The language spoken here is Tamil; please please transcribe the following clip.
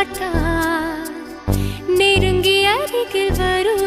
மாட்டார். நெருங்கி அருகில் வரும்